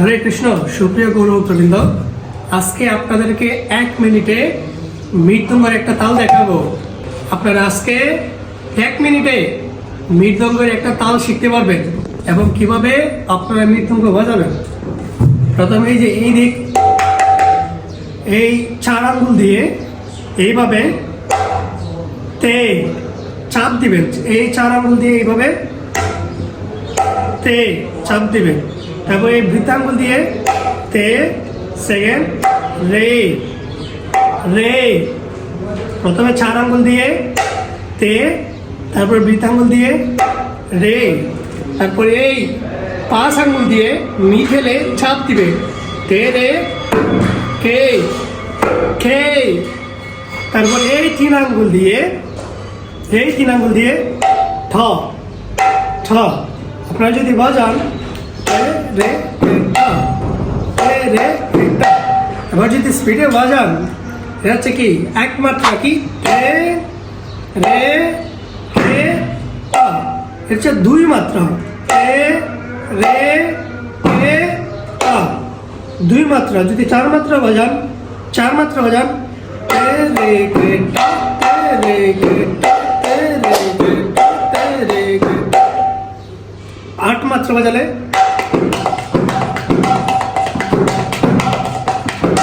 হরে কৃষ্ণ, সুপ্রিয় গৌরববৃন্দ আজকে আপনাদেরকে এক মিনিটে মৃত্যুঙ্গের একটা তাল দেখাবো। আপনারা আজকে এক মিনিটে মৃদঙ্গের একটা তাল শিখতে পারবেন এবং কীভাবে আপনারা মৃত্যুঙ্গ বাজাবেন প্রথমে এই যে এই দিক, এই চার আঙ্গুল দিয়ে এইভাবে তে চাপ দিবেন। এই চার আঙ্গুল দিয়ে এইভাবে তে চাপ দিবেন। তারপর এই বৃত্তাঙ্গুল দিয়ে তে সেকেন্ড রে রে। প্রথমে চার আঙ্গুল দিয়ে তে, তারপর বৃত্তাঙ্গুল দিয়ে রে। তারপর এই পাঁচ আঙ্গুল দিয়ে মি ফেলে ছাপ দিবে। তে, রে, কে, খে। তারপর এই তিন আঙ্গুল দিয়ে, এই তিন আঙ্গুল দিয়ে ঠ। ঠ। আপনারা যদি বাজান রে রে রে, রে রে। এবার যদি স্পিডে বাজান এটা হচ্ছে কি একমাত্র কি? রে? রে রে টা। হচ্ছে দুই মাত্রা রে? রে রে টা। দুই মাত্রা যদি চার মাত্রা বাজান চার মাত্রা বাজান রে রে রে রে রে রে আট মাত্রা বাজালে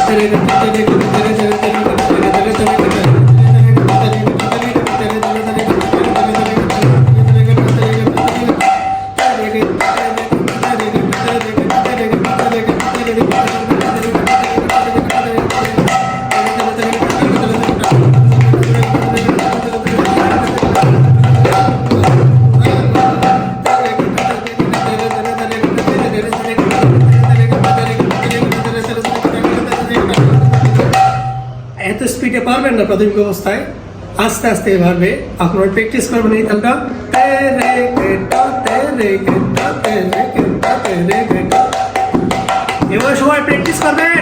tere tere tere tere tere tere এত স্পিডে পারবেন না প্রাথমিক অবস্থায় আস্তে আস্তে পারবে আপনারা প্র্যাকটিস করবেন এই তালটা তে রে কে টা, তে রে কে টা, তে রে কে টা, তে রে কে টা। এবার সবাই প্র্যাকটিস করবেন